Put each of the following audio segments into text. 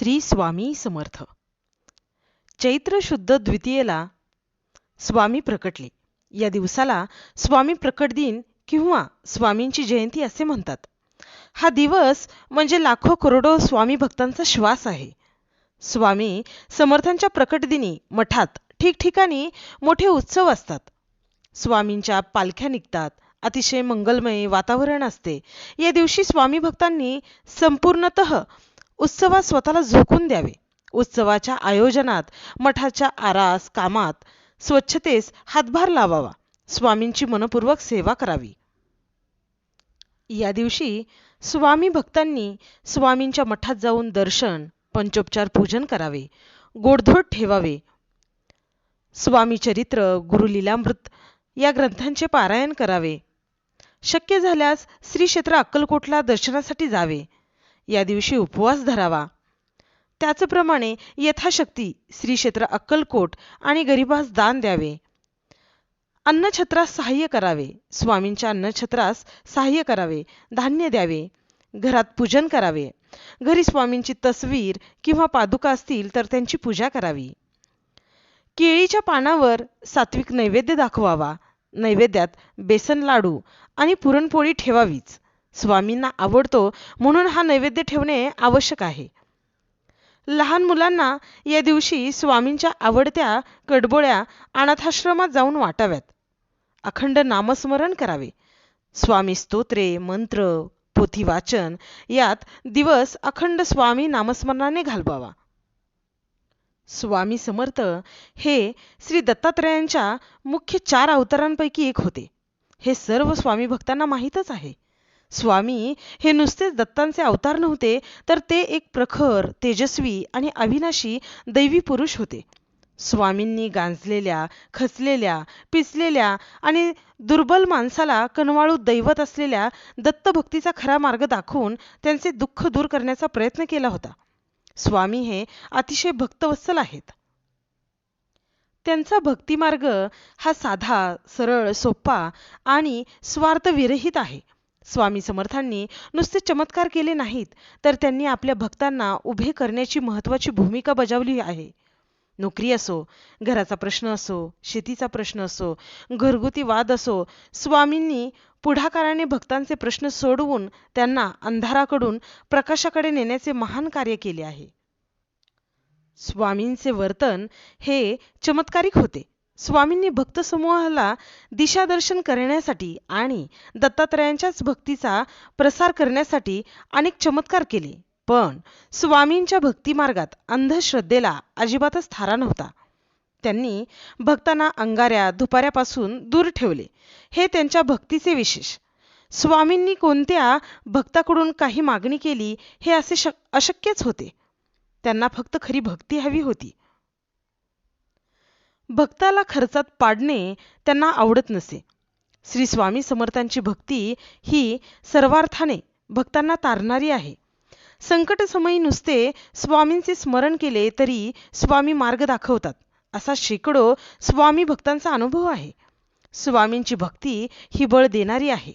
श्री स्वामी समर्थ. चैत्र शुद्ध द्वितीयेला स्वामी प्रकटले. या दिवसाला स्वामी प्रकट दिन किंवा स्वामींची जयंती असे म्हणतात. हा दिवस म्हणजे लाखो करोडो स्वामी भक्तांचा श्वास आहे. स्वामी समर्थांच्या प्रकटदिनी मठात ठिकठिकाणी मोठे उत्सव असतात. स्वामींच्या पालख्या निघतात. अतिशय मंगलमय वातावरण असते. या दिवशी स्वामी भक्तांनी संपूर्णत उत्सवात स्वतःला झोकून द्यावे. उत्सवाच्या आयोजनात मठाच्या आरास कामात स्वच्छतेस हातभार लावावा. स्वामींची मनपूर्वक सेवा करावी. या दिवशी स्वामी भक्तांनी स्वामींच्या मठात जाऊन दर्शन पंचोपचार पूजन करावे. गोडधोड ठेवावे. स्वामी चरित्र गुरुलीलामृत या ग्रंथांचे पारायण करावे. शक्य झाल्यास श्री क्षेत्र अक्कलकोटला दर्शनासाठी जावे. या दिवशी उपवास धरावा. त्याचप्रमाणे यथाशक्ती श्री क्षेत्र अक्कलकोट आणि गरिबास दान द्यावे. अन्नछत्रास सहाय्य करावे. स्वामींच्या अन्नछत्रास सहाय्य करावे. धान्य द्यावे. घरात पूजन करावे. घरी स्वामींची तस्वीर किंवा पादुका असतील तर त्यांची पूजा करावी. केळीच्या पानावर सात्विक नैवेद्य दाखवावा. नैवेद्यात बेसन लाडू आणि पुरणपोळी ठेवावीच. स्वामींना आवडतो म्हणून हा नैवेद्य ठेवणे आवश्यक आहे. लहान मुलांना या दिवशी स्वामींच्या आवडत्या कडबोळ्या अनाथाश्रमात जाऊन वाटाव्यात. अखंड नामस्मरण करावे. स्वामी स्तोत्रे मंत्र पोथी वाचन यात दिवस अखंड स्वामी नामस्मरणाने घालवावा. स्वामी समर्थ हे श्री दत्तात्रयांच्या मुख्य चार अवतारांपैकी एक होते. हे सर्व स्वामी भक्तांना माहीतच आहे. स्वामी हे नुसतेच दत्तांचे अवतार नव्हते तर ते एक प्रखर तेजस्वी आणि अविनाशी दैवी पुरुष होते. स्वामींनी गांजलेल्या खचलेल्या पिचलेल्या आणि दुर्बल माणसाला कनवाळू दैवत असलेल्या दत्तभक्तीचा खरा मार्ग दाखवून त्यांचे दुःख दूर करण्याचा प्रयत्न केला होता. स्वामी हे अतिशय भक्तवत्सल आहेत. त्यांचा भक्तिमार्ग हा साधा सरळ सोपा आणि स्वार्थविरहित आहे. स्वामी समर्थांनी नुसते चमत्कार केले नाहीत तर त्यांनी आपल्या भक्तांना उभे करण्याची महत्वाची भूमिका बजावली आहे. नोकरी असो घराचा प्रश्न असो शेतीचा प्रश्न असो घरगुती वाद असो स्वामींनी पुढाकाराने भक्तांचे प्रश्न सोडवून त्यांना अंधाराकडून प्रकाशाकडे नेण्याचे महान कार्य केले आहे. स्वामींचे वर्तन हे चमत्कारिक होते. स्वामींनी भक्त समूहाला दिशादर्शन करण्यासाठी आणि दत्तात्रयांच्याच भक्तीचा प्रसार करण्यासाठी अनेक चमत्कार केले. पण स्वामींच्या भक्तिमार्गात अंधश्रद्धेला अजिबातच थारा नव्हता. त्यांनी भक्तांना अंगाऱ्या धुपाऱ्यापासून दूर ठेवले. हे त्यांच्या भक्तीचे विशेष. स्वामींनी कोणत्या भक्ताकडून काही मागणी केली हे असे शक अशक्यच होते. त्यांना फक्त खरी भक्ती हवी होती. भक्ताला खर्चात पाडणे त्यांना आवडत नसे. श्री स्वामी समर्थांची भक्ती ही सर्वार्थाने भक्तांना तारणारी आहे. संकटसमयी नुसते स्वामींचे स्मरण केले तरी स्वामी मार्ग दाखवतात. असा शेकडो स्वामी भक्तांचा अनुभव आहे. स्वामींची भक्ती ही बळ देणारी आहे.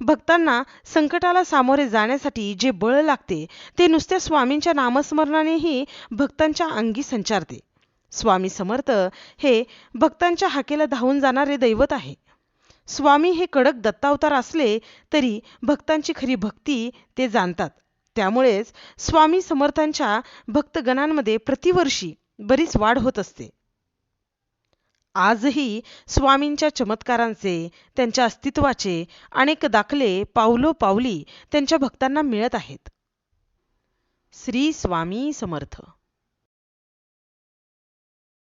भक्तांना संकटाला सामोरे जाण्यासाठी जे बळ लागते ते नुसत्या स्वामींच्या नामस्मरणानेही भक्तांच्या अंगी संचारते. स्वामी समर्थ हे भक्तांच्या हाकेला धावून जाणारे दैवत आहे. स्वामी हे कडक दत्तावतार असले तरी भक्तांची खरी भक्ती ते जाणतात. त्यामुळेच स्वामी समर्थांच्या भक्तगणांमध्ये प्रतिवर्षी बरीच वाढ होत असते. आजही स्वामींच्या चमत्कारांचे त्यांच्या अस्तित्वाचे अनेक दाखले पावलो पावली त्यांच्या भक्तांना मिळत आहेत. श्री स्वामी समर्थ.